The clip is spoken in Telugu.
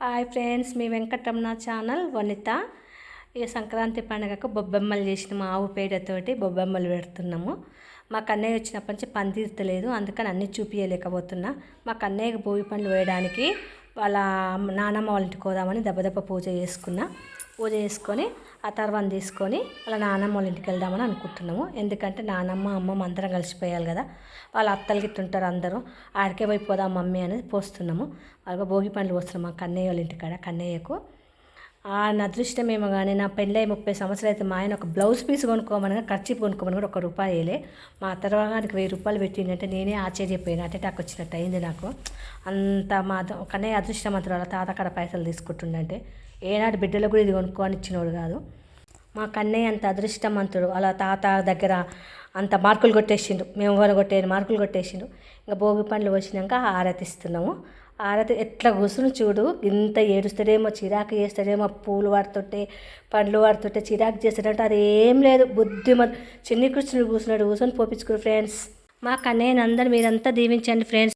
హాయ్ ఫ్రెండ్స్ మీ వెంకటరమణ ఛానల్ వనిత. ఈ సంక్రాంతి పండుగకు బొబ్బెమ్మలు చేసిన మా ఆవు పేడతోటి బొబ్బెమ్మలు పెడుతున్నాము. మా కన్నయ్య వచ్చినప్పటి నుంచి పని తీర్తలేదు అందుకని అన్నీ చూపించలేకపోతున్నా మా కన్నయ్యకు భోగి పండ్లు వేయడానికి వాళ్ళ నానమ్మ వాళ్ళ ఇంటికి పోదామని దెబ్బ దెబ్బ పూజ చేసుకున్నా. పూజ చేసుకొని ఆ తర్వాత తీసుకొని వాళ్ళ నానమ్మ వాళ్ళ ఇంటికి వెళ్దామని అనుకుంటున్నాము. ఎందుకంటే నానమ్మ అమ్మమ్మ అందరం కలిసిపోయాలి కదా. వాళ్ళ అత్తలు గిట్టుంటారు అందరూ. ఆడికే పోయి పోదాం మమ్మీ అనేది పోస్తున్నాము. అలాగే భోగి పండ్లు పోస్తున్నాం మా కన్నయ్య వాళ్ళ ఇంటికాడ కన్నయ్యకు. ఆ అదృష్టమేమో కానీ నా పెళ్ళై ముప్పై సంవత్సరాలు అయితే మా ఆయన ఒక బ్లౌజ్ పీస్ కొనుక్కోమని ఖర్చు కొనుక్కోమని కూడా ఒక రూపాయి వేయలే మా తర్వాత వెయ్యి రూపాయలు పెట్టిందంటే నేనే ఆశ్చర్యపోయిన. అంటే నాకు వచ్చినట్టు అయింది నాకు. అంత మా కన్నయ్య అదృష్టమంతుడు వాళ్ళ తాత కాడ పైసలు తీసుకుంటుండంటే ఏనాడు బిడ్డలు కూడా ఇది కొనుక్కోని ఇచ్చినోడు కాదు. మా కన్నయ్య అంత అదృష్టమంతుడు. అలా తాత దగ్గర అంత మార్కులు కొట్టేసిండు. మేము కూడా కొట్టేది? మార్కులు కొట్టేసిండు. ఇంకా భోగి పండ్లు వచ్చినాక ఆరతిస్తున్నాము. ఆరతి ఎట్లా కూర్చుని చూడు. ఇంత ఏడుస్తాడేమో చిరాకు చేస్తాడేమో పూలు వాడుతుంటే పండ్లు వాడుతుంటే చిరాకు చేస్తాడంటే అది ఏం లేదు. బుద్ధి చిన్ని కూర్చుని కూర్చున్నాడు కూర్చొని పోపించుకుని ఫ్రెండ్స్ మా నేను అందరు మీరంతా దీవించండి ఫ్రెండ్స్